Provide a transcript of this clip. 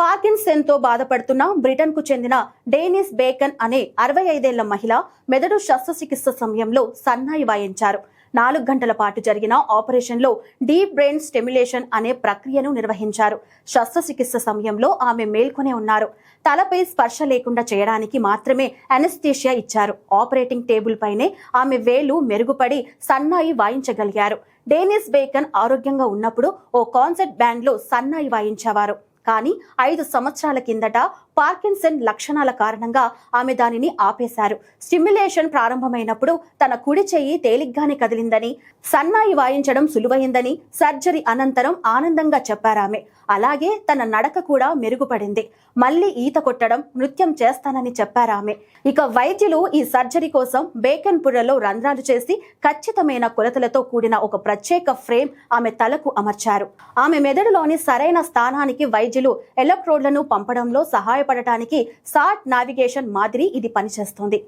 పార్కిన్సన్తో బాధపడుతున్న బ్రిటన్కు చెందిన డేనిస్ బేకన్ అనే అరవై ఐదేళ్ళ మహిళ మెదడు శస్త్రచికిత్స సమయంలో సన్నాయి వాయించారు. నాలుగు గంటల పాటు జరిగిన ఆపరేషన్లో డీప్ బ్రెయిన్ స్టిమ్యులేషన్ అనే ప్రక్రియను నిర్వహించారు. శస్త్రచికిత్స సమయంలో ఆమె మేల్కొనే ఉన్నారు. తలపై స్పర్శ లేకుండా చేయడానికి మాత్రమే అనస్థీషియా ఇచ్చారు. ఆపరేటింగ్ టేబుల్ పైనే ఆమె వేలు మెరుగుపడి సన్నాయి వాయించగలిగారు. డేనిస్ బేకన్ ఆరోగ్యంగా ఉన్నప్పుడు ఓ కాన్సర్ట్ బ్యాండ్లో సన్నాయి వాయించేవారు. కానీ ఐదు సంవత్సరాల కిందట పార్కిన్సన్ లక్షణాల కారణంగా ఆమె దానిని ఆపేశారు. స్టిమ్యులేషన్ ప్రారంభమైనప్పుడు తన కుడి చెయ్యి తేలిగ్గానే కదిలిందని సన్నాయి వాయించడం సులువైందని సర్జరీ అనంతరం ఆనందంగా చెప్పారామె అలాగే తన నడక కూడా మెరుగుపడింది. మళ్ళీ ఈత కొట్టడం నృత్యం చేస్తానని చెప్పారామె ఇక వైద్యులు ఈ సర్జరీ కోసం బేకన్ పుర్రలో రంధ్రాలు చేసి ఖచ్చితమైన కొలతలతో కూడిన ఒక ప్రత్యేక ఫ్రేమ్ ఆమె తలకు అమర్చారు. ఆమె మెదడులోని సరైన స్థానానికి వైద్యులు ఎలక్ట్రోడ్లను పంపడంలో సహాయపడటానికి సాట్ నావిగేషన్ మాదిరి ఇది పనిచేస్తుంది.